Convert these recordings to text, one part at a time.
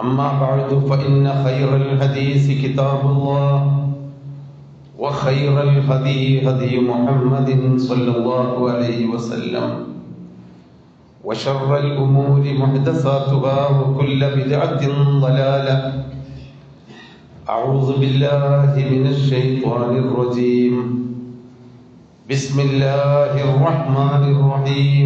أما بعد فإن خير الحديث كتاب الله وخير الهدي هدي محمد صلى الله عليه وسلم وشر الأمور محدثاتها وكل بدعة ضلالة. أعوذ بالله من الشيطان الرجيم. بسم الله الرحمن الرحيم.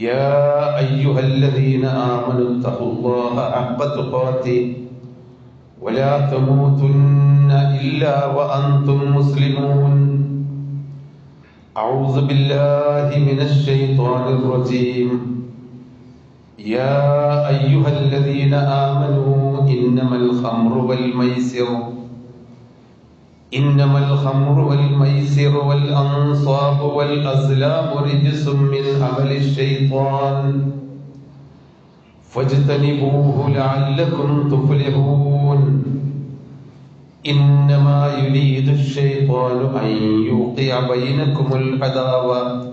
يا أيها الذين آمنوا اتقوا الله حق تقاته ولا تموتن إلا وأنتم مسلمون. أعوذ بالله من الشيطان الرجيم. يا أيها الذين آمنوا إنما الخمر والميسر إنما الخمر والميسر والأنصاب والأزلام رجس من عمل الشيطان. فاجتنبوه لعلكم تفلحون. إنما يريد الشيطان أن يوقع بينكم العداوة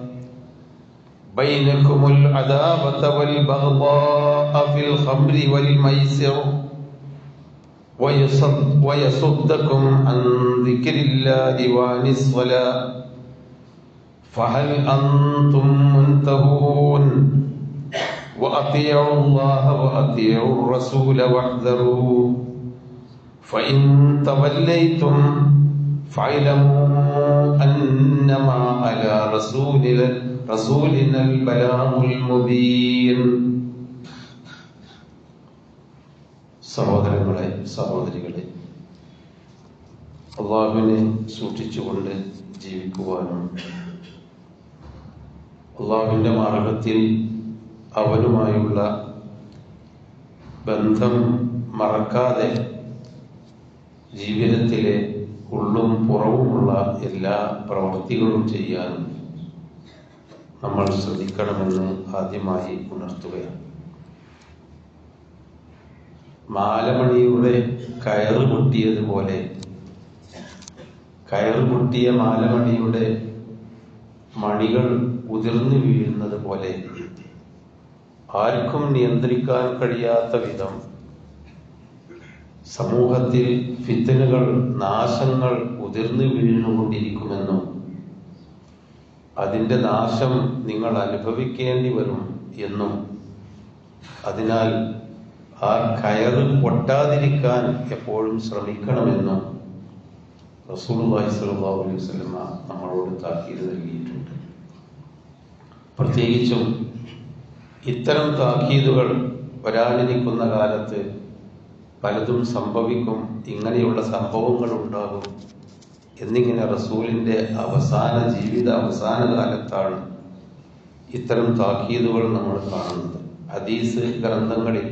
بينكم العداوة والبغضاء في الخمر والميسر. ويصد ويصدكم عن ذكر الله وعن الصلاة فهل أنتم منتهون؟ وأطيعوا الله وأطيعوا الرسول واحذروا. فإن توليتم فاعلموا أنما على رسول رسولنا البلاغ المبين. സഹോദരങ്ങളെ സഹോദരികളെ അള്ളാഹുവിനെ സൂക്ഷിച്ചുകൊണ്ട് ജീവിക്കുവാനും അള്ളാഹുവിന്റെ മാർഗത്തിൽ അവനുമായുള്ള ബന്ധം മറക്കാതെ ജീവിതത്തിലെ ഉള്ളും പുറവുമുള്ള എല്ലാ പ്രവൃത്തികളും ചെയ്യാനും നമ്മൾ ശ്രദ്ധിക്കണമെന്ന് ആദ്യമായി ഉണർത്തുകയാണ്. മാലമണിയുടെ കയറ് പൊട്ടിയതുപോലെ കയറ് പൊട്ടിയ മാലമണിയുടെ മണികൾ ഉതിർന്നു വീഴുന്നത് പോലെ ആർക്കും നിയന്ത്രിക്കാൻ കഴിയാത്ത വിധം സമൂഹത്തിൽ ഫിത്തനുകൾ നാശങ്ങൾ ഉതിർന്നു വീണുകൊണ്ടിരിക്കുമെന്നും അതിന്റെ നാശം നിങ്ങൾ അനുഭവിക്കേണ്ടി വരും എന്നും. അതിനാൽ ആ കയറ് പൊട്ടാതിരിക്കാൻ എപ്പോഴും ശ്രമിക്കണമെന്നും റസൂലുള്ളാഹി സ്വല്ലല്ലാഹു അലൈഹി വസല്ലമ നമ്മളോട് താക്കീത് നൽകിയിട്ടുണ്ട്. പ്രത്യേകിച്ചും ഇത്തരം താക്കീതുകൾ വരാനിരിക്കുന്ന കാലത്ത് പലതും സംഭവിക്കും ഇങ്ങനെയുള്ള സംഭവങ്ങൾ ഉണ്ടാകും എന്നിങ്ങനെ റസൂലിന്റെ അവസാന ജീവിത അവസാന കാലത്താണ് ഇത്തരം താക്കീതുകൾ നമ്മൾ കാണുന്നത്. ഹദീസ് ഗ്രന്ഥങ്ങളിൽ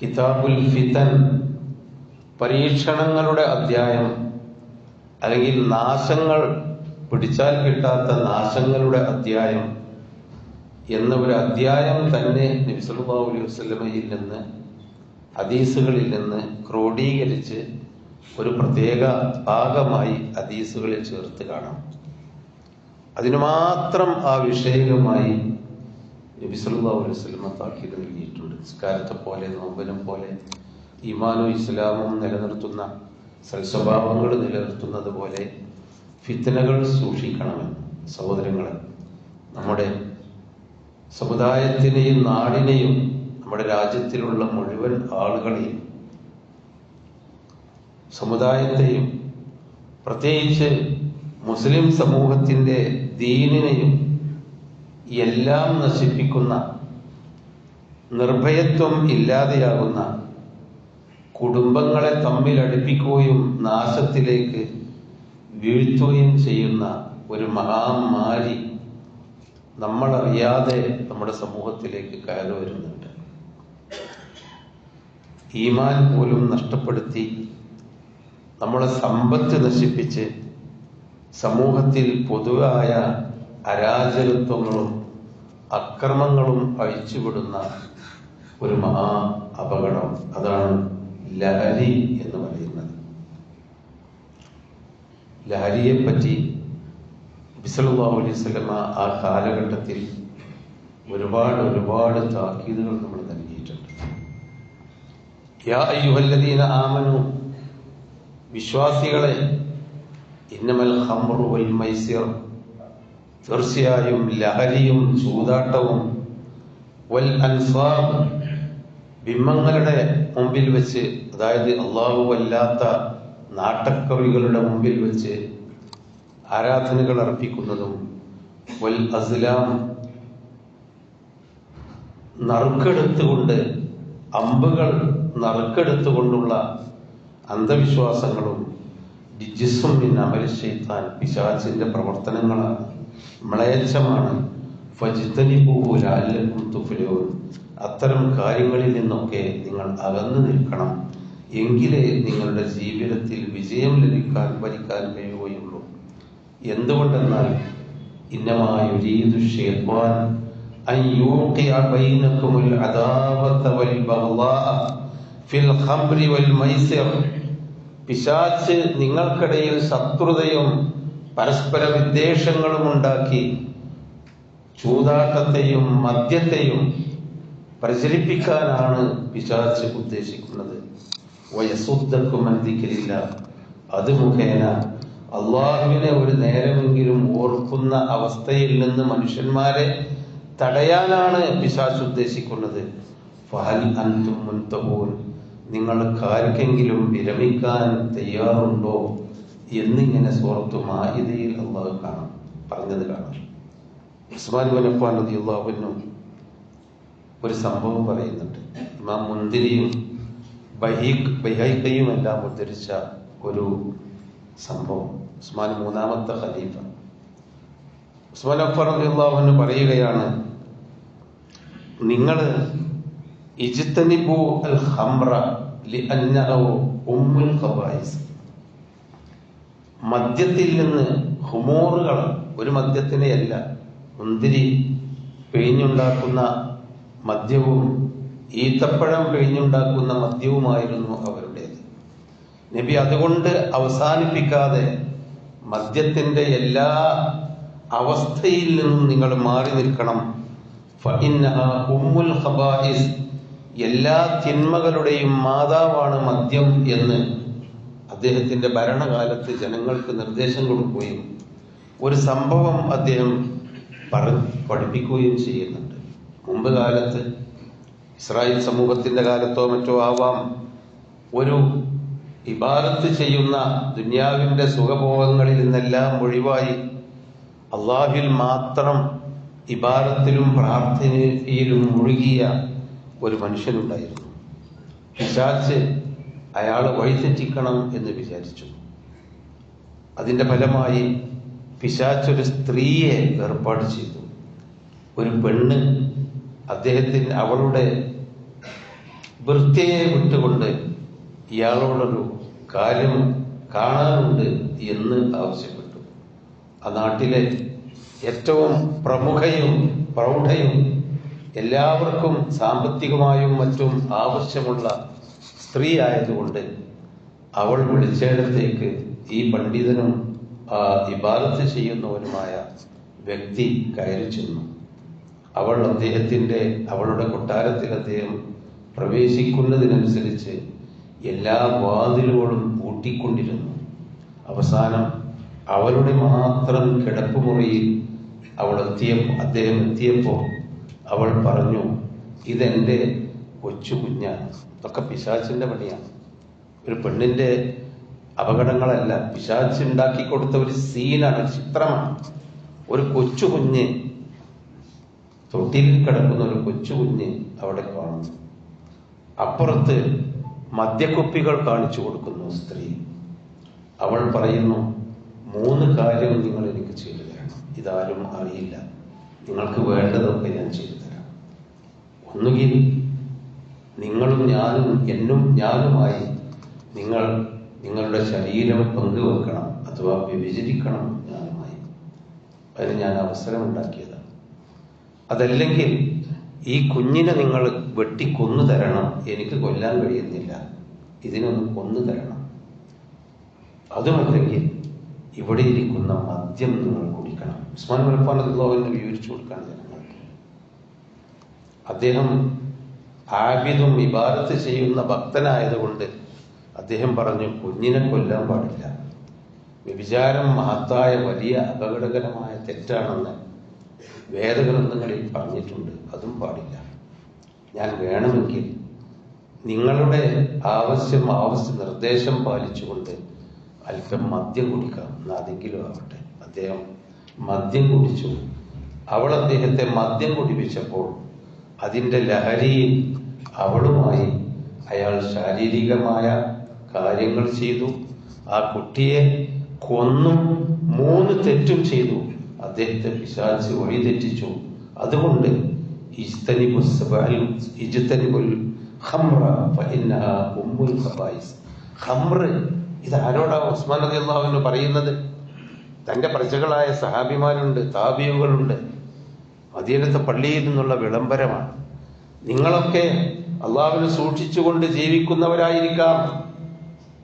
കിതാബുൽ ഫിതൻ പരീക്ഷണങ്ങളുടെ അധ്യായം അല്ലെങ്കിൽ നാശങ്ങൾ പിടിച്ചാൽ കിട്ടാത്ത നാശങ്ങളുടെ അധ്യായം എന്ന ഒരു അധ്യായം തന്നെ നബി സല്ലല്ലാഹു അലൈഹി വസല്ലമയിൽ നിന്ന് ഹദീസുകളിൽ നിന്ന് ക്രോഡീകരിച്ച് ഒരു പ്രത്യേക ഭാഗമായി ഹദീസുകളിൽ ചേർത്ത് കാണാം. അതിനു മാത്രം ആ വിഷയവുമായി നബി സല്ലല്ലാഹു അലൈഹി വസല്ലമ താക്കീത് നൽകിയിട്ടുണ്ട്. നിസ്കാരത്തെ പോലെ നോമ്പനം പോലെ ഈമാനും ഇസ്ലാമും നിലനിർത്തുന്ന സൽസ്വഭാവങ്ങൾ നിലനിർത്തുന്നത് പോലെ ഫിത്തനകൾ സൂക്ഷിക്കണമെന്ന് സഹോദരങ്ങളെ നമ്മുടെ സമുദായത്തിനെയും നാടിനെയും നമ്മുടെ രാജ്യത്തിലുള്ള മുഴുവൻ ആളുകളെയും സമുദായത്തെയും പ്രത്യേകിച്ച് മുസ്ലിം സമൂഹത്തിന്റെ ദീനിനെയും എല്ലാം നശിപ്പിക്കുന്ന നിർഭയത്വം ഇല്ലാതെയാകുന്ന കുടുംബങ്ങളെ തമ്മിൽ അടുപ്പിക്കുകയും നാശത്തിലേക്ക് വീഴ്ത്തുകയും ചെയ്യുന്ന ഒരു മഹാമാരി നമ്മളറിയാതെ നമ്മുടെ സമൂഹത്തിലേക്ക് കയറി വരുന്നുണ്ട്. ഈമാൻ പോലും നഷ്ടപ്പെടുത്തി നമ്മളെ സമ്പത്ത് നശിപ്പിച്ച് സമൂഹത്തിൽ പൊതുവായ അരാജകത്വങ്ങളും അക്രമങ്ങളും അഴിച്ചുവിടുന്ന ഒരു മഹാ അപകടം. അതാണ് ലഹരി എന്ന് പറയുന്നത്. ലഹരിയെ പറ്റി ബിസലാഹു ആ കാലഘട്ടത്തിൽ ഒരുപാട് ഒരുപാട് താക്കീതുകൾ നമ്മൾ നൽകിയിട്ടുണ്ട്. യാ അയ്യുഹല്ലദീന ആമനു വിശ്വാസികളെ ഇന്നമൽ ഹംറു വൽ തീർച്ചയായും ലഹരിയും ചൂതാട്ടവും വൽ അൻസാബ് ബിംബങ്ങളുടെ മുമ്പിൽ വെച്ച് അതായത് അള്ളാഹു അല്ലാത്ത നാട്ടക്കവികളുടെ മുമ്പിൽ വെച്ച് ആരാധനകൾ അർപ്പിക്കുന്നതും വൽ അസ്ലാം നറുക്കെടുത്തുകൊണ്ട് അമ്പുകൾ നറുക്കെടുത്തുകൊണ്ടുള്ള അന്ധവിശ്വാസങ്ങളും ജിജിസും പിന്നെ അമലിശൈത്താൻ പിശാചിന്റെ പ്രവർത്തനങ്ങളാണ്. മ്ലേച്ഛമാണ് അത്തരം കാര്യങ്ങളിൽ നിന്നൊക്കെ നിങ്ങൾ അകന്നു നിൽക്കണം. എങ്കിലേ നിങ്ങളുടെ ജീവിതത്തിൽ വിജയം ലഭിക്കാൻ ഭരിക്കാൻ കഴിയുകയുള്ളൂ. എന്തുകൊണ്ടെന്നാൽ പിശാച്ച് നിങ്ങൾക്കിടയിൽ ശത്രുതയും പരസ്പര വിദ്വേഷങ്ങളും ഉണ്ടാക്കി ചൂതാട്ടത്തെയും മദ്യത്തെയും പ്രചരിപ്പിക്കാനാണ് പിശാച്ച് ഉദ്ദേശിക്കുന്നത്. വയസുദ്ധക്കുമന്തിക്കില്ല അത് മുഖേന അള്ളാഹുവിനെ ഒരു നേരമെങ്കിലും ഓർക്കുന്ന അവസ്ഥയിൽ നിന്ന് മനുഷ്യന്മാരെ തടയാനാണ് പിശാച്ച് ഉദ്ദേശിക്കുന്നത്. ഫഹൽ അൻതും നിങ്ങൾ ആർക്കെങ്കിലും വിരമിക്കാൻ തയ്യാറുണ്ടോ? എന്നിങ്ങനെ സുഹൃത്തു മാഹിതയിൽ അള്ളാഹു കാണാം. പറഞ്ഞത് കാണാം. ഉസ്മാൻ ബനഫാൻ അള്ളാഹുവിനും ഒരു സംഭവം പറയുന്നുണ്ട്. ഇമാം മുന്തിരിയും ബഹീഖ് എല്ലാം ഉദ്ധരിച്ച ഒരു സംഭവം. ഉസ്മാൻ മൂന്നാമത്തെ ഖലീഫ. ഉസ്മാൻ അഫർ റളിയല്ലാഹു പറയുകയാണ് നിങ്ങൾ ഇജിത്തനിബു അൽ ഖംറ ലിഅന്നഹു ഉമ്മുൽ ഖബായിസ്. മദ്യത്തിൽ നിന്ന് ഹുമോറുകൾ ഒരു മദ്യത്തിനെയല്ല മുന്തിരി പിഴിഞ്ഞുണ്ടാക്കുന്ന മദ്യവും ഈത്തപ്പഴം പിഴിഞ്ഞുണ്ടാക്കുന്ന മദ്യവുമായിരുന്നു അവരുടേത്. നബി അതുകൊണ്ട് അവസാനിപ്പിക്കാതെ മദ്യത്തിന്റെ എല്ലാ അവസ്ഥയിൽ നിന്നും നിങ്ങൾ മാറി നിൽക്കണം. ഉമ്മുൽ എല്ലാ തിന്മകളുടെയും മാതാവാണ് മദ്യം എന്ന് അദ്ദേഹത്തിന്റെ ഭരണകാലത്ത് ജനങ്ങൾക്ക് നിർദ്ദേശം കൊടുക്കുകയും ഒരു സംഭവം അദ്ദേഹം പറ പഠിപ്പിക്കുകയും ചെയ്യുന്നുണ്ട്. മുമ്പ് കാലത്ത് ഇസ്രായേൽ സമൂഹത്തിന്റെ കാലത്തോ മറ്റോ ആവാം. ഒരു ഇബാദത്ത് ചെയ്യുന്ന ദുന്യാവിന്റെ സുഖഭോഗങ്ങളിൽ നിന്നെല്ലാം ഒഴിവായി അള്ളാഹിൽ മാത്രം ഇബാദത്തിലും പ്രാർത്ഥനയിലും മുഴുകിയ ഒരു മനുഷ്യനുണ്ടായിരുന്നു. പിശാച്ച് അയാളെ വഴിതെറ്റിക്കണം എന്ന് വിചാരിച്ചു. അതിന്റെ ഫലമായി പിശാച്ചൊരു സ്ത്രീയെ ഏർപ്പാട് ചെയ്തു. ഒരു പെണ്ണ് അദ്ദേഹത്തിന് അവളുടെ വൃത്തിയെ വിട്ടുകൊണ്ട് ഇയാളോടൊരു കാര്യം കാണാറുണ്ട് എന്ന് ആവശ്യപ്പെട്ടു. ആ നാട്ടിലെ ഏറ്റവും പ്രമുഖയും പ്രൗഢയും എല്ലാവർക്കും സാമ്പത്തികമായും മറ്റും ആവശ്യമുള്ള സ്ത്രീ ആയതുകൊണ്ട് അവൾ വിളിച്ചേടത്തേക്ക് ഈ പണ്ഡിതനും ആ, ഇബാദത്ത് ചെയ്യുന്നവനുമായ വ്യക്തി കയറി ചെന്നു. അവൾ അദ്ദേഹത്തിന്റെ അവളുടെ കൊട്ടാരത്തിൽ അദ്ദേഹം പ്രവേശിക്കുന്നതിനനുസരിച്ച് എല്ലാ വാതിലുകളും പൂട്ടിക്കൊണ്ടിരുന്നു. അവസാനം അവളുടെ മാത്രം കിടപ്പുമുറിയിൽ അവൾ എത്തിയപ്പോൾ അദ്ദേഹം എത്തിയപ്പോൾ അവൾ പറഞ്ഞു ഇതെന്റെ കൊച്ചു കുഞ്ഞാണ് ഇതൊക്കെ പിശാച്ചിന്റെ പണിയാണ് ഒരു പെണ്ണിന്റെ അപകടങ്ങളല്ല പിശാച്ച് ഉണ്ടാക്കി കൊടുത്ത ഒരു സീനാണ് ചിത്രമാണ്. ഒരു കൊച്ചു കുഞ്ഞ് തൊട്ടിൽ കിടക്കുന്ന ഒരു കൊച്ചു കുഞ്ഞ് അവിടെ കാണുന്നു. അപ്പുറത്ത് മദ്യക്കുപ്പികൾ കാണിച്ചു കൊടുക്കുന്നു സ്ത്രീ. അവൾ പറയുന്നു മൂന്ന് കാര്യം നിങ്ങൾ എനിക്ക് ചെയ്തു തരണം. ഇതാരും അറിയില്ല. നിങ്ങൾക്ക് വേണ്ടതൊക്കെ ഞാൻ ചെയ്തു തരാം. ഒന്നുകിൽ നിങ്ങളും ഞാനും എന്നും ഞാനുമായി നിങ്ങൾ നിങ്ങളുടെ ശരീരം പങ്കുവെക്കണം അഥവാ വിഭജിക്കണം ഞാനുമായി. അതിന് ഞാൻ അവസരം ഉണ്ടാക്കിയതാണ് അതല്ലെങ്കിൽ ഈ കുഞ്ഞിനെ നിങ്ങൾ വെട്ടി കൊന്നു തരണം എനിക്ക് കൊല്ലാൻ കഴിയുന്നില്ല. ഇതിനൊന്ന് കൊന്നു തരണം. അതുമല്ലെങ്കിൽ ഇവിടെ ഇരിക്കുന്ന മദ്യം നിങ്ങൾ കുടിക്കണം. ഉസ്മാൻ മലപ്പാനത്തിന് വിവരിച്ചു കൊടുക്കാൻ ജനങ്ങൾക്ക് അദ്ദേഹം ആബിദും ഇബാദത്ത് ചെയ്യുന്ന ഭക്തനായതുകൊണ്ട് അദ്ദേഹം പറഞ്ഞു കുഞ്ഞിനെ കൊല്ലാൻ പാടില്ല. വ്യഭിചാരം മഹത്തായ വലിയ അപകടകരമായ തെറ്റാണെന്ന് വേദഗ്രന്ഥങ്ങളിൽ പറഞ്ഞിട്ടുണ്ട്. അതും പാടില്ല. ഞാൻ വേണമെങ്കിൽ നിങ്ങളുടെ ആവശ്യം ആവശ്യ നിർദ്ദേശം പാലിച്ചുകൊണ്ട് അല്പം മദ്യം കുടിക്കാം. അതെങ്കിലും ആവട്ടെ. അദ്ദേഹം മദ്യം കുടിച്ചു. അവൾ അദ്ദേഹത്തെ മദ്യം കുടിപ്പിച്ചപ്പോൾ അതിന്റെ ലഹരിയിൽ അവളുമായി അയാൾ ശാരീരികമായ കാര്യങ്ങൾ ചെയ്തു. ആ കുട്ടിയെ കൊന്നും മൂന്ന് തെറ്റും ചെയ്തു. അദ്ദേഹത്തെ പിശാച്ച് വഴി തെറ്റിച്ചു അതുകൊണ്ട് ഇതാരോടാ ഉസ്മാൻ അലി അള്ളാഹുവിന് പറയുന്നത്? തന്റെ പ്രജകളായ സഹാബിമാരുണ്ട് താബിയുകളുണ്ട് മദീനത്തെ പള്ളിയിൽ നിന്നുള്ള വിളംബരമാണ്. നിങ്ങളൊക്കെ അള്ളാഹുവിനെ സൂക്ഷിച്ചുകൊണ്ട് ജീവിക്കുന്നവരായിരിക്കാം.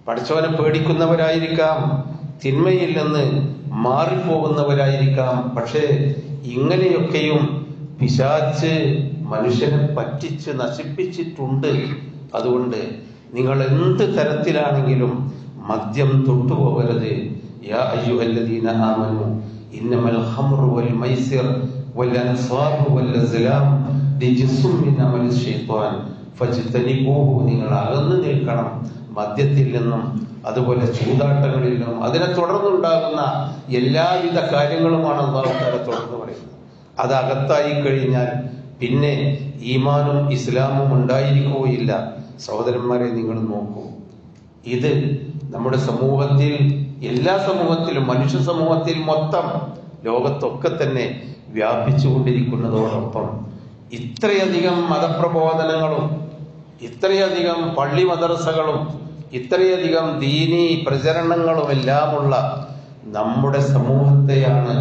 പഠിച്ചവനെ പേടിക്കുന്നവരായിരിക്കാം. തിന്മയിൽ നിന്ന് മാറിപ്പോകുന്നവരായിരിക്കാം. പക്ഷേ ഇങ്ങനെയൊക്കെയും പിശാച്ച് മനുഷ്യനെ പറ്റിച്ച് നശിപ്പിച്ചിട്ടുണ്ട്. അതുകൊണ്ട് നിങ്ങൾ എന്ത് തരത്തിലാണെങ്കിലും മദ്യം തൊട്ടുപോകരുത് യാ അയ്യുഹല്ലദീന ഇന്നമൽ ഖംറു വൽ മൈസിർ വൽ അൻസാർ വൽ അസ്ലാം. നിങ്ങൾ അകന്നു നിൽക്കണം. മദ്യത്തിൽ നിന്നും അതുപോലെ ചൂതാട്ടങ്ങളിൽ നിന്നും. അതിനെ തുടർന്നുണ്ടാകുന്ന എല്ലാവിധ കാര്യങ്ങളുമാണ് അള്ളാഹുത്താല തുടർന്ന് പറയുന്നത്. അത് അകത്തായി കഴിഞ്ഞാൽ പിന്നെ ഈമാനും ഇസ്ലാമും ഉണ്ടായിരിക്കുകയില്ല. സഹോദരന്മാരെ നിങ്ങൾ നോക്കൂ. ഇത് നമ്മുടെ സമൂഹത്തിൽ എല്ലാ സമൂഹത്തിലും മനുഷ്യ സമൂഹത്തിൽ മൊത്തം ലോകത്തൊക്കെ തന്നെ വ്യാപിച്ചുകൊണ്ടിരിക്കുന്നതോടൊപ്പം ഇത്രയധികം മതപ്രബോധനങ്ങളും ഇത്രയധികം പള്ളി മദർസകളും ഇത്രയധികം ദീനീ പ്രചരണങ്ങളും എല്ലാമുള്ള നമ്മുടെ സമൂഹത്തെയാണ്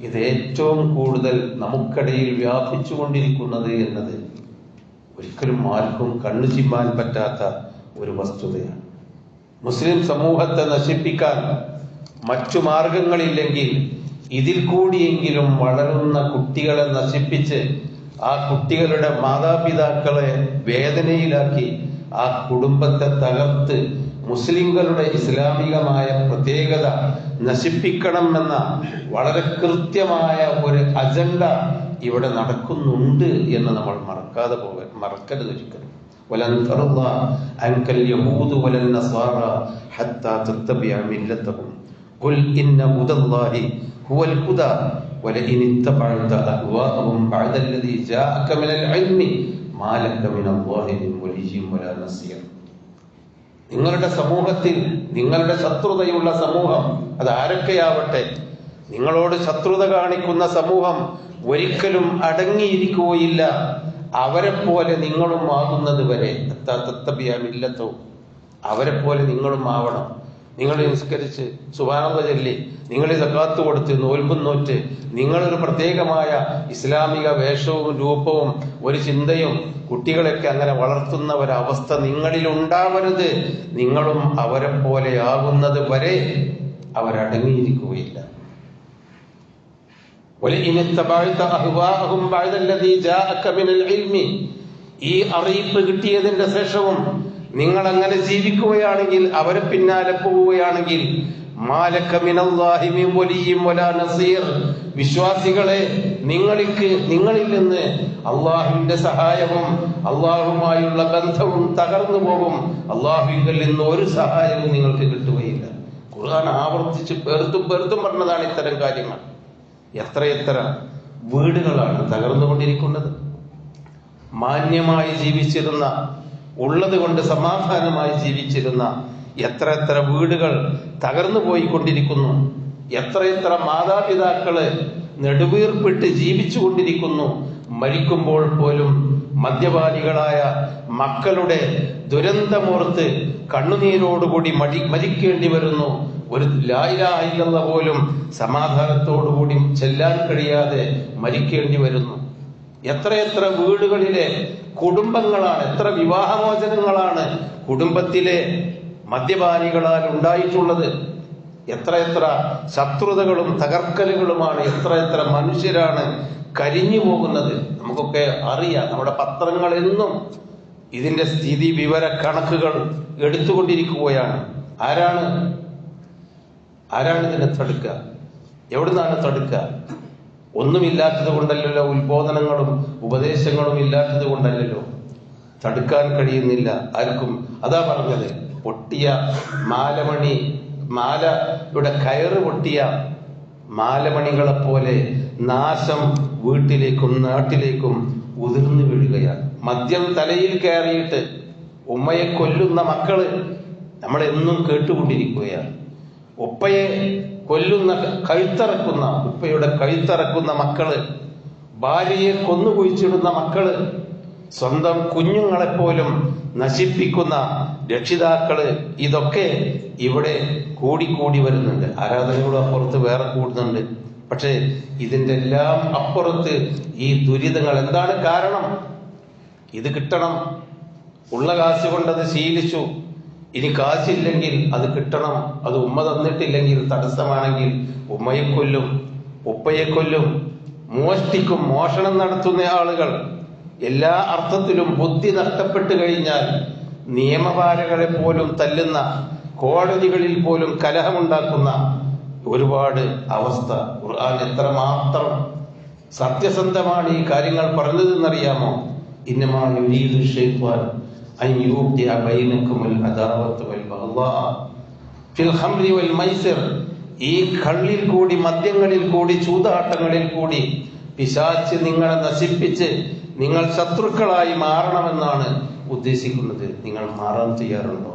ഇത് ഏറ്റവും കൂടുതൽ നമുക്കിടയിൽ വ്യാപിച്ചുകൊണ്ടിരിക്കുന്നത് എന്നത് ഒരിക്കലും ആർക്കും കണ്ണു ചിമ്മാൻ പറ്റാത്ത ഒരു വസ്തുതയാണ്. മുസ്ലിം സമൂഹത്തെ നശിപ്പിക്കാൻ മറ്റു മാർഗങ്ങളില്ലെങ്കിൽ ഇതിൽ കൂടിയെങ്കിലും വളരുന്ന കുട്ടികളെ നശിപ്പിച്ച് ആ കുട്ടികളുടെ മാതാപിതാക്കളെ വേദനയിലാക്കി ആ കുടുംബത്തെ തകർത്ത് മുസ്ലിങ്ങളുടെ ഇസ്ലാമികമായ പ്രത്യേകത നശിപ്പിക്കണമെന്ന വളരെ കൃത്യമായ ഒരു അജണ്ട ഇവിടെ നടക്കുന്നുണ്ട് എന്ന് നമ്മൾ മറക്കാതെ പോക മറക്കരുത് ഒരിക്കലും. ولن ترضى عنك اليهود ولا النصارى حتى تتبع ملتهم قل إن هدى الله هو الهدى ولئن اتبعت أهواءهم بعد الذي جاءك من العلم ما لك من الله من ولي ولا نصير നിങ്ങളുടെ സമൂഹത്തിൽ നിങ്ങളുടെ ശത്രുതയുള്ള സമൂഹം അത് ആരൊക്കെയാവട്ടെ നിങ്ങളോട് ശത്രുത കാണിക്കുന്ന സമൂഹം ഒരിക്കലും അടങ്ങിയിരിക്കുകയില്ല അവരെ പോലെ നിങ്ങളും ആകുന്നത് വരെ തത്തബിയാമില്ലത്തോ അവരെ പോലെ നിങ്ങളും ആവണം നിങ്ങൾ നിസ്കരിച്ച് സുബാനുള്ള ചൊല്ലി നിങ്ങൾ സക്കാത്ത് കൊടുത്ത് നോൽമ്പും നോറ്റ് നിങ്ങളൊരു പ്രത്യേകമായ ഇസ്ലാമിക വേഷവും രൂപവും ഒരു ചിന്തയും കുട്ടികളൊക്കെ അങ്ങനെ വളർത്തുന്ന ഒരവസ്ഥ നിങ്ങളിൽ ഉണ്ടാവരുത് നിങ്ങളും അവരെ പോലെ ആകുന്നത് വരെ അവരടങ്ങിയിരിക്കുകയില്ല. ഈ അറിയിപ്പ് കിട്ടിയതിന്റെ ശേഷവും നിങ്ങൾ അങ്ങനെ ജീവിക്കുകയാണെങ്കിൽ അവരെ പിന്നാലെ പോവുകയാണെങ്കിൽ വിശ്വാസികളെ നിങ്ങൾക്ക് നിങ്ങളിൽ നിന്ന് അള്ളാഹുവിന്റെ സഹായവും അള്ളാഹുമായുള്ള ബന്ധവും തകർന്നു പോകും. അള്ളാഹുവിൽ നിന്ന് ഒരു സഹായവും നിങ്ങൾക്ക് കിട്ടുകയില്ല. ഖുർആൻ ആവർത്തിച്ച് പെറുത്തും പെറുത്തും പറഞ്ഞതാണ് ഇത്തരം കാര്യങ്ങൾ. എത്രയെത്ര വീടുകളാണ് തകർന്നുകൊണ്ടിരിക്കുന്നത്. മാന്യമായി ജീവിച്ചിരുന്ന ഉള്ളത് കൊണ്ട് സമാധാനമായി ജീവിച്ചിരുന്ന എത്ര എത്ര വീടുകൾ തകർന്നു പോയിക്കൊണ്ടിരിക്കുന്നു. എത്രയെത്ര മാതാപിതാക്കൾ നെടുവീർപ്പിട്ട് ജീവിച്ചു കൊണ്ടിരിക്കുന്നു മരിക്കുമ്പോൾ പോലും മദ്യപാനികളായ മക്കളുടെ ദുരന്തമോർത്ത് കണ്ണുനീരോടുകൂടി മടി മരിക്കേണ്ടി വരുന്നു. ഒരു ലായിലായില്ലെന്ന പോലും സമാധാനത്തോടുകൂടി ചെല്ലാൻ കഴിയാതെ മരിക്കേണ്ടി വരുന്നു. എത്രയെത്ര വീടുകളിലെ കുടുംബങ്ങളാണ് എത്ര വിവാഹമോചനങ്ങളാണ് കുടുംബത്തിലെ മദ്യപാനികളാൽ ഉണ്ടായിട്ടുള്ളത്. എത്രയെത്ര ശത്രുതകളും തകർക്കലുകളുമാണ് എത്രയെത്ര മനുഷ്യരാണ് കരിഞ്ഞു പോകുന്നത്. നമുക്കൊക്കെ അറിയാം നമ്മുടെ പത്രങ്ങൾ എന്നും ഇതിന്റെ സ്ഥിതി വിവര കണക്കുകൾ എടുത്തുകൊണ്ടിരിക്കുകയാണ്. ആരാണ്? ആരാണ് ഇതിനെ തടുക്കുക? എവിടുന്നാണ് തടുക്കുക? ഒന്നുമില്ലാത്തത് കൊണ്ടല്ലല്ലോ ഉത്ബോധനങ്ങളും ഉപദേശങ്ങളും ഇല്ലാത്തത് കൊണ്ടല്ലല്ലോ. തടുക്കാൻ കഴിയുന്നില്ല ആർക്കും. അതാ പറഞ്ഞത് പൊട്ടിയ മാലമണി മാലയുടെ കയറ് പൊട്ടിയ മാലമണികളെ പോലെ നാശം വീട്ടിലേക്കും നാട്ടിലേക്കും ഉതിർന്നു വീഴുകയാണ്. മദ്യം തലയിൽ കയറിയിട്ട് ഉമ്മയെ കൊല്ലുന്ന മക്കൾ നമ്മളെന്നും കേട്ടുകൊണ്ടിരിക്കുകയാണ്. ഉപ്പയെ കൊല്ലുന്ന കഴുത്തറക്കുന്ന ഉപ്പയുടെ കഴുത്തറക്കുന്ന മക്കൾ ഭാര്യയെ കൊന്നുകുഴിച്ചിടുന്ന മക്കൾ സ്വന്തം കുഞ്ഞുങ്ങളെപ്പോലും നശിപ്പിക്കുന്ന രക്ഷിതാക്കൾ ഇതൊക്കെ ഇവിടെ കൂടിക്കൂടി വരുന്നുണ്ട്. ആരാധനയോട് അപ്പുറത്ത് വേറെ കൂടുന്നുണ്ട്. പക്ഷേ ഇതിന്റെ എല്ലാം അപ്പുറത്ത് ഈ ദുരിതങ്ങൾ എന്താണ് കാരണം? ഇത് കിട്ടണം. ഉള്ള കാശ് കൊണ്ടത് ശീലിച്ചു. ഇനി കാശില്ലെങ്കിൽ അത് കിട്ടണം അത് ഉമ്മ തന്നിട്ടില്ലെങ്കിൽ തടസ്സമാണെങ്കിൽ ഉമ്മയെ കൊല്ലും ഉപ്പയെ കൊല്ലും മോഷ്ടിക്കും മോഷണം നടത്തുന്ന ആളുകൾ. എല്ലാ അർത്ഥത്തിലും ബുദ്ധി നഷ്ടപ്പെട്ടു കഴിഞ്ഞാൽ നിയമപാലകളെ പോലും തല്ലുന്ന കോടതികളിൽ പോലും കലഹമുണ്ടാക്കുന്ന ഒരുപാട് അവസ്ഥ. ഖുർആൻ എത്രമാത്രം സത്യസന്ധമാണ് ഈ കാര്യങ്ങൾ പറഞ്ഞതെന്നറിയാമോ? ഇന്നമാ യുരീദു ശൈത്വാൻ അൻ യൂഖ്തിഅ بينكم അദാവത്ത് والبغضاء. في ഫിൽ والميسر ഈ കള്ളിൽ കൂടി മദ്യങ്ങളിൽ കൂടി ചൂതാട്ടങ്ങളിൽ കൂടി പിശാച്ച് നിങ്ങളെ നശിപ്പിച്ച് നിങ്ങൾ ശത്രുക്കളായി മാറണമെന്നാണ് ഉദ്ദേശിക്കുന്നത്. നിങ്ങൾ മാറാൻ തയ്യാറുണ്ടോ?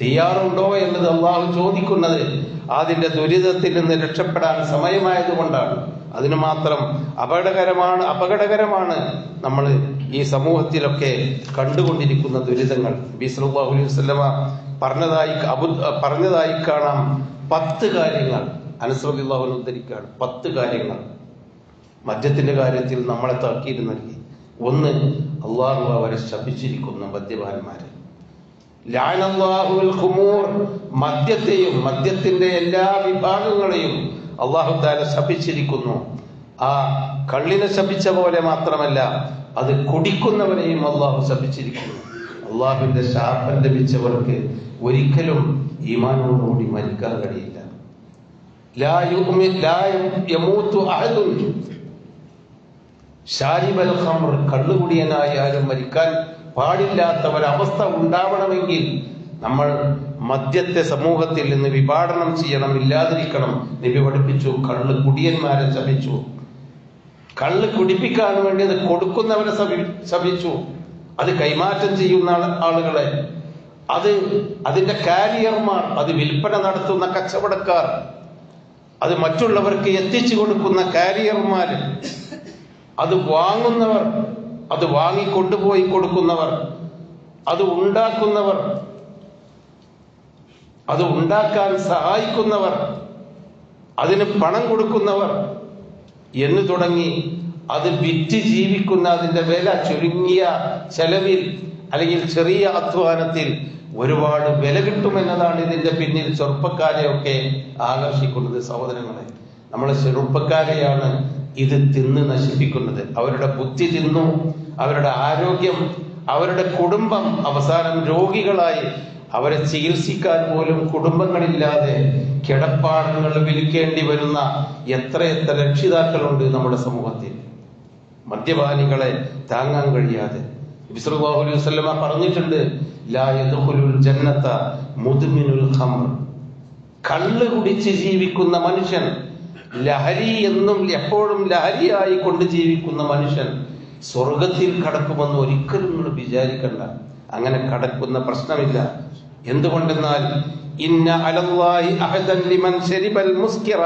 തയ്യാറുണ്ടോ എന്നത് അള്ളാഹു ചോദിക്കുന്നത് അതിന്റെ ദുരിതത്തിൽ നിന്ന് രക്ഷപ്പെടാൻ സമയമായതുകൊണ്ടാണ്. അതിന് മാത്രം അപകടകരമാണ് അപകടകരമാണ് നമ്മൾ ഈ സമൂഹത്തിലൊക്കെ കണ്ടുകൊണ്ടിരിക്കുന്ന ദുരിതങ്ങൾ. ബിസ്ലാഹു അലൈഹി വസല്ലമ പറഞ്ഞതായി അബു പറഞ്ഞതായി കാണാം. പത്ത് കാര്യങ്ങൾ. അനുസൃതിള്ളാഹു ഉദ്ധരിക്കുകയാണ്. പത്ത് കാര്യങ്ങൾ. മദ്യത്തിന്റെ കാര്യത്തിൽ നമ്മളെ താക്കീത് നൽകി. ഒന്ന് അള്ളാഹു അവരെ ശപിച്ചിരിക്കുന്ന മദ്യപാന്മാരെ ഖുമൂർ മദ്യത്തെയും മദ്യത്തിന്റെ എല്ലാ വിഭാഗങ്ങളെയും അള്ളാഹു താല ശപിച്ചിരിക്കുന്നു. ആ കള്ളിനെ ശപിച്ച പോലെ മാത്രമല്ല അത് കുടിക്കുന്നവരെയും അള്ളാഹു ശപിച്ചിരിക്കുന്നു. അള്ളാഹുവിന്റെ ശാപം ലഭിച്ചവർക്ക് ഒരിക്കലും ഈമാനോടുകൂടി മരിക്കാൻ കഴിയില്ല. ലാ യുഅ്മിൻ ലാ യമൂതു അഹദുൻ. ഷാരിബൽ ഖമർ കള്ളുകുടിയനായി ആരും മരിക്കാൻ പാടില്ലാത്ത ഒരവസ്ഥ ഉണ്ടാവണമെങ്കിൽ നമ്മൾ മദ്യത്തെ സമൂഹത്തിൽ നിന്ന് വിഭാടനം ചെയ്യണം ഇല്ലാതിരിക്കണം. നബി പഠിപ്പിച്ചു കള്ള് കുടിയന്മാരെ ശപിച്ചു. കള്ള് കുടിപ്പിക്കാൻ വേണ്ടി അത് കൊടുക്കുന്നവരെ ശപി- ശപിച്ചു. അത് കൈമാറ്റം ചെയ്യുന്ന ആളുകളെ. അത് അതിന്റെ കാരിയർമാർ അത് വിൽപ്പന നടത്തുന്ന കച്ചവടക്കാർ അത് മറ്റുള്ളവർക്ക് എത്തിച്ചു കൊടുക്കുന്ന കാരിയർമാർ അത് വാങ്ങുന്നവർ അത് വാങ്ങിക്കൊണ്ടുപോയി കൊടുക്കുന്നവർ അത് ഉണ്ടാക്കുന്നവർ അത് ഉണ്ടാക്കാൻ സഹായിക്കുന്നവർ അതിന് പണം കൊടുക്കുന്നവർ എന്ന് തുടങ്ങി അത് വിറ്റ് ജീവിക്കുന്ന അതിന്റെ വില ചുരുങ്ങിയ ചെലവിൽ അല്ലെങ്കിൽ ചെറിയ അധ്വാനത്തിൽ ഒരുപാട് വില കിട്ടുമെന്നതാണ് ഇതിന്റെ പിന്നിൽ ചെറുപ്പക്കാരെയൊക്കെ ആകർഷിക്കുന്നത് സഹോദരങ്ങളെ. നമ്മളെ ചെറുപ്പക്കാരെയാണ് ഇത് തിന്ന് നശിപ്പിക്കുന്നത്. അവരുടെ ബുദ്ധി തിന്നു അവരുടെ ആരോഗ്യം അവരുടെ കുടുംബം അവസാനം രോഗികളായി. അവരെ ചികിത്സിക്കാൻ പോലും കുടുംബങ്ങളില്ലാതെ കിടപ്പാടങ്ങൾ വിൽക്കേണ്ടി വരുന്ന എത്ര എത്ര രക്ഷിതാക്കളുണ്ട് നമ്മുടെ സമൂഹത്തിൽ. മദ്യപാനികളെ താങ്ങാൻ കഴിയാതെ. നബി അലൈഹി പറഞ്ഞിട്ടുണ്ട് ലാ യദ്ഖുലുൽ ജന്നത മുദ്മിനുൽ കള്ള് കുടിച്ച് ജീവിക്കുന്ന മനുഷ്യൻ ലഹരി എന്നും എപ്പോഴും ലഹരിയായി കൊണ്ട് ജീവിക്കുന്ന മനുഷ്യൻ സ്വർഗത്തിൽ കടക്കുമെന്ന് ഒരിക്കലും നിങ്ങൾ വിചാരിക്കണ്ട. അങ്ങനെ കടക്കുന്ന പ്രശ്നമില്ല. എന്തുകൊണ്ടെന്നാൽ ഇന്ന അലല്ലാഹി അഹദൻ ലിമൻ മുസ്കിറ.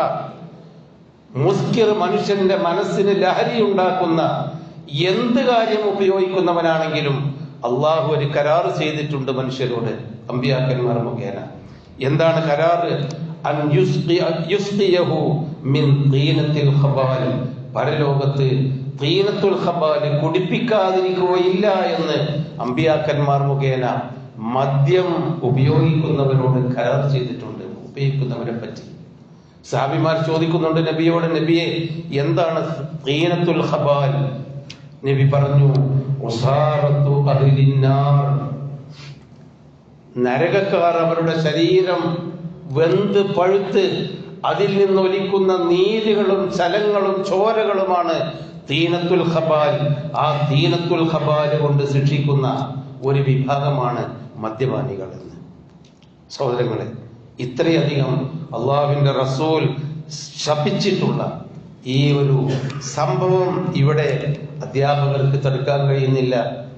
മുസ്കിർ മനുഷ്യന്റെ മനസ്സിന് ലഹരി ഉണ്ടാക്കുന്ന എന്ത് കാര്യം ഉപയോഗിക്കുന്നവനാണെങ്കിലും അള്ളാഹു ഒരു കരാർ ചെയ്തിട്ടുണ്ട് മനുഷ്യരോട്. അമ്പിയാക്കന്മാർ മുഖേന. എന്താണ് കരാറ്? മിൻ പരലോകത്ത് തീനത്തുൽ ഖബാൽ കുടിപ്പിക്കാതിരിക്കുകയില്ല എന്ന് അമ്പിയാക്കന്മാർ മുഖേന മദ്യം ഉപയോഗിക്കുന്നവരോട് കരാർ ചെയ്തിട്ടുണ്ട് ഉപയോഗിക്കുന്നവരെ പറ്റി. സാബിമാർ ചോദിക്കുന്നുണ്ട് നബിയോട് നബിയെ എന്താണ് തീനത്തുൽ ഖബാൽ? നബി പറഞ്ഞു ഉസാറത്തു നരകക്കാർ അവരുടെ ശരീരം വെന്ത് പഴുത്ത് അതിൽ നിന്ന് ഒലിക്കുന്ന നീരുകളും ചലങ്ങളും ചോരകളുമാണ് തീനത്തുൽ ഖബാൽ. ആ തീനത്തുൽ ഖബാൽ കൊണ്ട് ശിക്ഷിക്കുന്ന ഒരു വിഭാഗമാണ് മദ്യപാനികൾ എന്ന്. സഹോദരങ്ങളെ ഇത്രയധികം അള്ളാഹുവിന്റെ റസൂൽ ശപിച്ചിട്ടുള്ള ഈ ഒരു സംഭവം ഇവിടെ അധ്യാപകർക്ക് തടുക്കാൻ കഴിയുന്നില്ല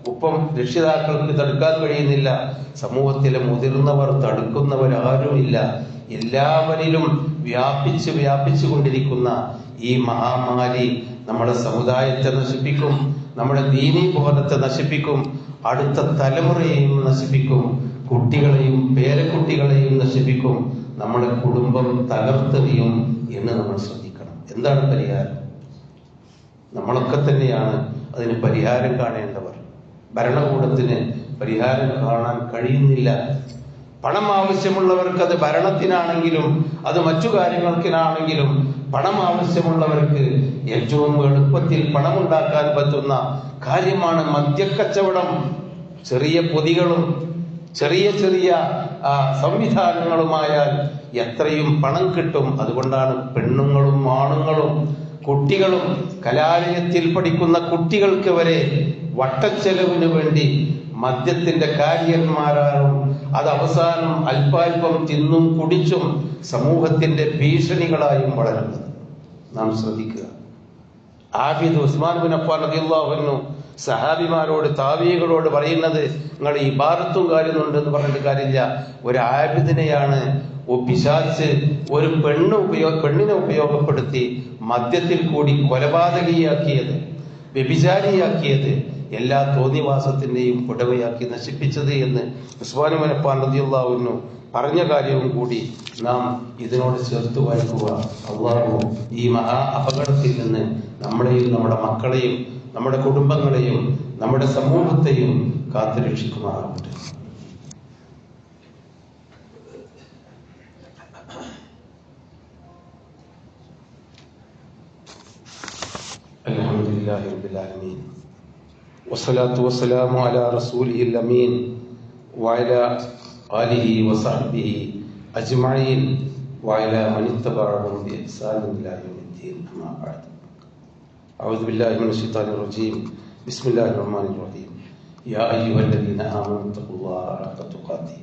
ഒപ്പം രക്ഷിതാക്കൾക്ക് തടുക്കാൻ കഴിയുന്നില്ല. സമൂഹത്തിലെ മുതിർന്നവർ തടുക്കുന്നവരാരുമില്ല എല്ലാവരിലും വ്യാപിച്ച് വ്യാപിച്ചു കൊണ്ടിരിക്കുന്ന ഈ മഹാമാരി നമ്മുടെ സമുദായത്തെ നശിപ്പിക്കും നമ്മുടെ ദീനി ബോധത്തെ നശിപ്പിക്കും അടുത്ത തലമുറയെയും നശിപ്പിക്കും കുട്ടികളെയും പേരക്കുട്ടികളെയും നശിപ്പിക്കും നമ്മുടെ കുടുംബം തകർത്തെറിയും എന്ന് നമ്മൾ ശ്രദ്ധിക്കണം. എന്താണ് പരിഹാരം? നമ്മളൊക്കെ തന്നെയാണ് അതിന് പരിഹാരം കാണേണ്ടവർ. ഭരണകൂടത്തിന് പരിഹാരം കാണാൻ കഴിയുന്നില്ല. പണം ആവശ്യമുള്ളവർക്ക് അത് ഭരണത്തിനാണെങ്കിലും അത് മറ്റു കാര്യങ്ങൾക്കിനാണെങ്കിലും പണം ആവശ്യമുള്ളവർക്ക് ഏറ്റവും എളുപ്പത്തിൽ പണമുണ്ടാക്കാൻ പറ്റുന്ന കാര്യമാണ് മദ്യക്കച്ചവടം. ചെറിയ പൊതികളും ചെറിയ ചെറിയ സംവിധാനങ്ങളുമായാൽ എത്രയും പണം കിട്ടും. അതുകൊണ്ടാണ് പെണ്ണുങ്ങളും ആണുങ്ങളും കുട്ടികളും കലാലയത്തിൽ പഠിക്കുന്ന കുട്ടികൾക്ക് വരെ വട്ടച്ചെലവിന് വേണ്ടി മദ്യത്തിന്റെ കാര്യന്മാരാകും അത് അവസാനം അല്പാൽപം തിന്നും കുടിച്ചും സമൂഹത്തിന്റെ ഭീഷണികളായും വളരുന്നത്. നാം ശ്രദ്ധിക്കുക. ആബിദ് ഉസ്മാൻ ബിൻ അഫ്ഫാൻ അൻഹു സഹാബിമാരോട് താവീകളോട് പറയുന്നത് നിങ്ങൾ ഈ ഭാരത്തും കാര്യമുണ്ട് എന്ന് പറഞ്ഞിട്ട് കാര്യമില്ല. ഒരു ആബിദിനെയാണ് പിശാച്ച് ഒരു പെണ്ണ് ഉപയോഗ പെണ്ണിനെ ഉപയോഗപ്പെടുത്തി മദ്യത്തിൽ കൂടി കൊലപാതകിയാക്കിയത് വ്യഭിചാരിയാക്കിയത് എല്ലാ തോന്നിവാസത്തിന്റെയും പുടവയാക്കി നശിപ്പിച്ചത് എന്ന് ഉസ്മാൻ ബിൻ അഫ്ഫാൻ റളിയല്ലാഹു അൻഹു പറഞ്ഞ കാര്യവും കൂടി നാം ഇതിനോട് ചേർത്ത് വായിക്കുക അള്ളാഹു ഈ മഹാ അപകടത്തിൽ നിന്ന് നമ്മളെയും നമ്മുടെ മക്കളെയും നമ്മുടെ കുടുംബങ്ങളെയും നമ്മുടെ സമൂഹത്തെയും കാത്തുരക്ഷിക്കുമാറാകട്ടെ الحمد لله رب العالمين والصلاة والسلام على رسوله الأمين وعلى آله وصحبه أجمعين وعلى من اتبعهم بإحسان إلى يوم الدين أما بعد أعوذ بالله من الشيطان الرجيم بسم الله الرحمن الرحيم يا أيها الذين آمنوا اتقوا الله حق تقاته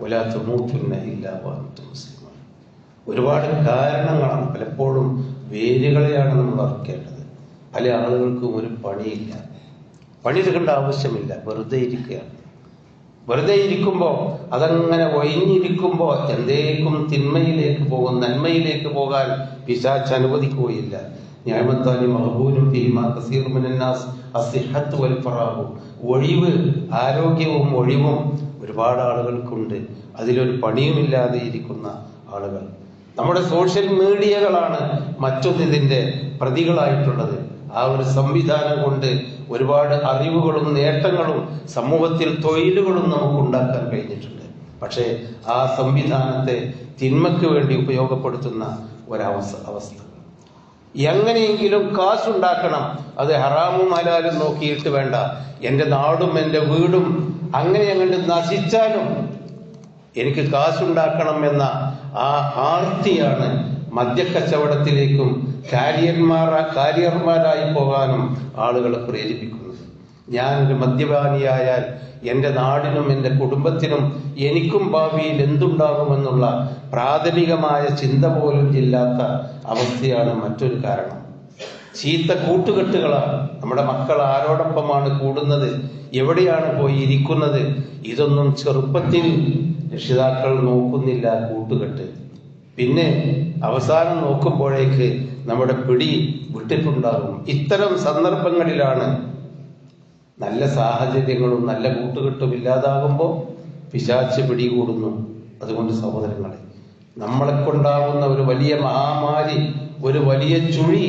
ولا تموتن إلا وأنتم مسلمون ഒരുപാട് കാരണങ്ങളാണ് പലപ്പോഴും വേരുകളെയാണ് നമ്മൾ അറക്കേണ്ടത് പല ആളുകൾക്കും ഒരു പണിയില്ല പണിയെടുക്കേണ്ട ആവശ്യമില്ല. വെറുതെ ഇരിക്കുകയാണ്. വെറുതെ ഇരിക്കുമ്പോൾ അതങ്ങനെ ഒഴിഞ്ഞിരിക്കുമ്പോൾ എന്തേക്കും തിന്മയിലേക്ക് പോകും നന്മയിലേക്ക് പോകാൻ പിശാച്ച് അനുവദിക്കുകയില്ല. ഞാമത്താനി മഹബൂനും മിനന്നാസ് അസിഹത്ത് വൽ ഫറാഹു. ഒഴിവ് ആരോഗ്യവും ഒഴിവും ഒരുപാട് ആളുകൾക്കുണ്ട്. അതിലൊരു പണിയുമില്ലാതെ ഇരിക്കുന്ന ആളുകൾ. നമ്മുടെ സോഷ്യൽ മീഡിയകളാണ് മറ്റൊന്നിതിന്റെ പ്രതികളായിട്ടുള്ളത്. ആ ഒരു സംവിധാനം കൊണ്ട് ഒരുപാട് അറിവുകളും നേട്ടങ്ങളും സമൂഹത്തിൽ തൊഴിലുകളും നമുക്ക് ഉണ്ടാക്കാൻ കഴിഞ്ഞിട്ടുണ്ട്. പക്ഷേ ആ സംവിധാനത്തെ തിന്മയ്ക്ക് വേണ്ടി ഉപയോഗപ്പെടുത്തുന്ന ഒരവസ്ഥ അവസ്ഥ. എങ്ങനെയെങ്കിലും കാശുണ്ടാക്കണം. അത് ഹറാമും ഹലാലും നോക്കിയിട്ട് വേണ്ട. എന്റെ നാടും എന്റെ വീടും അങ്ങനെ അങ്ങോട്ട് നശിച്ചാലും എനിക്ക് കാശുണ്ടാക്കണം എന്ന ആ ആർത്തിയാണ് മദ്യക്കച്ചവടത്തിലേക്കും കാരിയന്മാർ കാരിയർമാരായി പോകാനും ആളുകളെ പ്രേരിപ്പിക്കുന്നത്. ഞാനൊരു മദ്യപാനിയായാൽ എന്റെ നാടിനും എന്റെ കുടുംബത്തിനും എനിക്കും ഭാവിയിൽ എന്തുണ്ടാകുമെന്നുള്ള പ്രാഥമികമായ ചിന്ത പോലും ഇല്ലാത്ത അവസ്ഥയാണ് മറ്റൊരു കാരണം. ചീത്ത കൂട്ടുകെട്ടുകളാണ് നമ്മുടെ മക്കൾ ആരോടൊപ്പമാണ് കൂടുന്നത് എവിടെയാണ് പോയി ഇരിക്കുന്നത്? ഇതൊന്നും ചെറുപ്പത്തിൽ രക്ഷിതാക്കൾ നോക്കുന്നില്ല കൂട്ടുകെട്ട്. പിന്നെ അവസാനം നോക്കുമ്പോഴേക്ക് നമ്മുടെ പിടി വിട്ടിട്ടുണ്ടാകും. ഇത്തരം സന്ദർഭങ്ങളിലാണ് നല്ല സാഹചര്യങ്ങളും നല്ല കൂട്ടുകെട്ടും ഇല്ലാതാകുമ്പോൾ പിശാച്ച് പിടികൂടുന്നു. അതുകൊണ്ട് സഹോദരങ്ങളെ നമ്മളെ കൊണ്ടാകുന്ന ഒരു വലിയ മഹാമാരി ഒരു വലിയ ചുഴി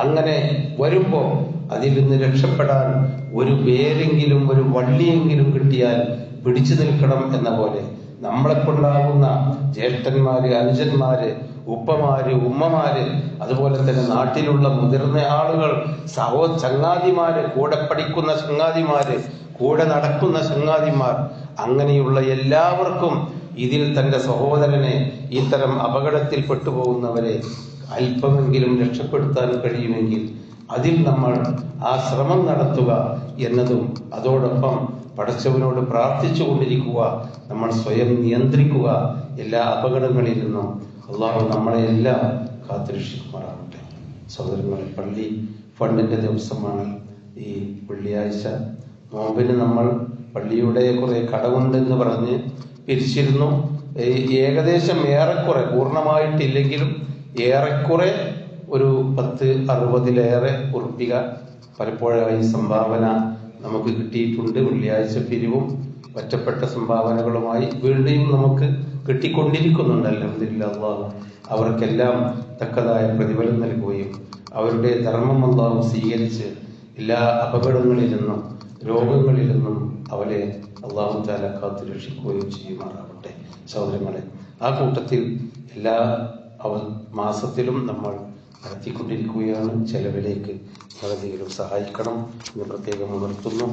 അങ്ങനെ വരുമ്പോൾ അതിൽ നിന്ന് രക്ഷപ്പെടാൻ ഒരു പേരെങ്കിലും ഒരു വള്ളിയെങ്കിലും കിട്ടിയാൽ പിടിച്ചു നിൽക്കണം എന്ന പോലെ നമ്മളെ കൊണ്ടാകുന്ന ജ്യേഷ്ഠന്മാര് അനുജന്മാര് ഉപ്പമാര് ഉമ്മമാര് അതുപോലെ തന്നെ നാട്ടിലുള്ള മുതിർന്ന ആളുകൾ സഹോ ചങ്ങാതിമാര് കൂടെ പഠിക്കുന്ന ചങ്ങാതിമാര് കൂടെ നടക്കുന്ന ചങ്ങാതിമാർ അങ്ങനെയുള്ള എല്ലാവർക്കും ഇതിൽ തന്റെ സഹോദരനെ ഇത്തരം അപകടത്തിൽ പെട്ടുപോകുന്നവരെ അല്പമെങ്കിലും രക്ഷപ്പെടുത്താൻ കഴിയുമെങ്കിൽ അതിൽ നമ്മൾ ആ ശ്രമം നടത്തുക എന്നതും അതോടൊപ്പം പടച്ചവനോട് പ്രാർത്ഥിച്ചു കൊണ്ടിരിക്കുക നമ്മൾ സ്വയം നിയന്ത്രിക്കുക എല്ലാ അപകടങ്ങളിൽ നിന്നും. അള്ളാഹു നമ്മളെ എല്ലാം കാത്തുരക്ഷിക്കുമാറാവട്ടെ സഹോദരങ്ങളെ പള്ളി ഫണ്ടിന്റെ ദിവസമാണ് ഈ വെള്ളിയാഴ്ച. നോമ്പിന് നമ്മൾ പള്ളിയുടെ കുറെ കടമുണ്ടെന്ന് പറഞ്ഞ് പിരിച്ചിരുന്നു. ഏകദേശം ഏറെക്കുറെ പൂർണമായിട്ടില്ലെങ്കിലും ഏറെക്കുറെ ഒരു പത്ത് അറുപതിലേറെ ഉറപ്പിക പലപ്പോഴായി സംഭാവന നമുക്ക് കിട്ടിയിട്ടുണ്ട്. വെള്ളിയാഴ്ച പിരിവും ഒറ്റപ്പെട്ട സംഭാവനകളുമായി വീണ്ടും നമുക്ക് കിട്ടിക്കൊണ്ടിരിക്കുന്നുണ്ട് അലഹമില്ല അള്ളാഹു അവർക്കെല്ലാം തക്കതായ പ്രതിഫലം നൽകുകയും അവരുടെ ധർമ്മം അള്ളാഹു സ്വീകരിച്ച് എല്ലാ അപകടങ്ങളിൽ നിന്നും രോഗങ്ങളിൽ നിന്നും അവരെ അള്ളാഹു താല കാത്തു രക്ഷിക്കുകയും ചെയ്യുമാറാവട്ടെ സഹോദരങ്ങളെ ആ കൂട്ടത്തിൽ എല്ലാ അവ മാസത്തിലും നമ്മൾ നടത്തിക്കൊണ്ടിരിക്കുകയാണ് ചെലവിലേക്ക് വളരെയധികം സഹായിക്കണം എന്ന് പ്രത്യേകം ഉണർത്തുന്നു.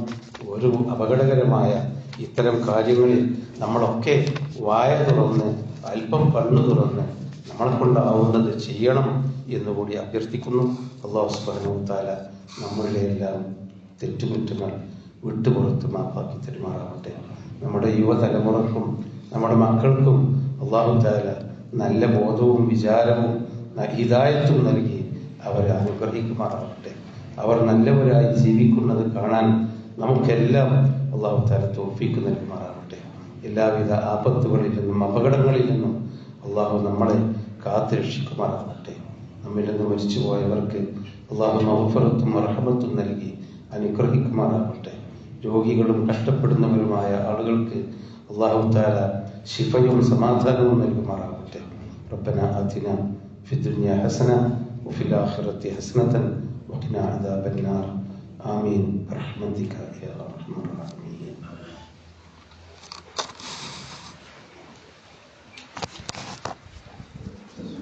ഒരു അപകടകരമായ ഇത്തരം കാര്യങ്ങളിൽ നമ്മളൊക്കെ വായ തുറന്ന് അല്പം കണ്ണു തുറന്ന് നമ്മളെ കൊണ്ടാവുന്നത് ചെയ്യണം എന്നുകൂടി അഭ്യർത്ഥിക്കുന്നു. അള്ളാഹു സുബ്ഹാനഹു താല നമ്മളുടെ എല്ലാം തെറ്റുകുറ്റങ്ങൾ വിട്ടുപുറത്ത് മാപ്പാക്കി തെരുമാറാവട്ടെ നമ്മുടെ യുവതലമുറക്കും നമ്മുടെ മക്കൾക്കും അള്ളാഹു താല നല്ല ബോധവും വിചാരവും ന- ഹിദായത്തും നൽകി അവരെ അനുഗ്രഹിക്കുമാറാവട്ടെ അവർ നല്ലവരായി ജീവിക്കുന്നത് കാണാൻ നമുക്കെല്ലാം അള്ളാഹു താല തോഫിക്ക് നൽകുമാറാവട്ടെ എല്ലാവിധ ആപത്തുകളിൽ നിന്നും അപകടങ്ങളിൽ നിന്നും അള്ളാഹു നമ്മളെ കാത്തു രക്ഷിക്കുമാറാവട്ടെ നമ്മിൽ നിന്ന് മരിച്ചുപോയവർക്ക് അള്ളാഹു മഹഫറത്തും റഹമത്തും നൽകി അനുഗ്രഹിക്കുമാറാവട്ടെ രോഗികളും കഷ്ടപ്പെടുന്നവരുമായ ആളുകൾക്ക് അള്ളാഹു താല ശിഫയും സമാധാനവും നൽകുമാറാവട്ടെ ربنا آتنا في الدنيا حسنة وفي الآخرة حسنة وقنا عذاب النار. آمين. برحمتك يا أرحم الراحمين.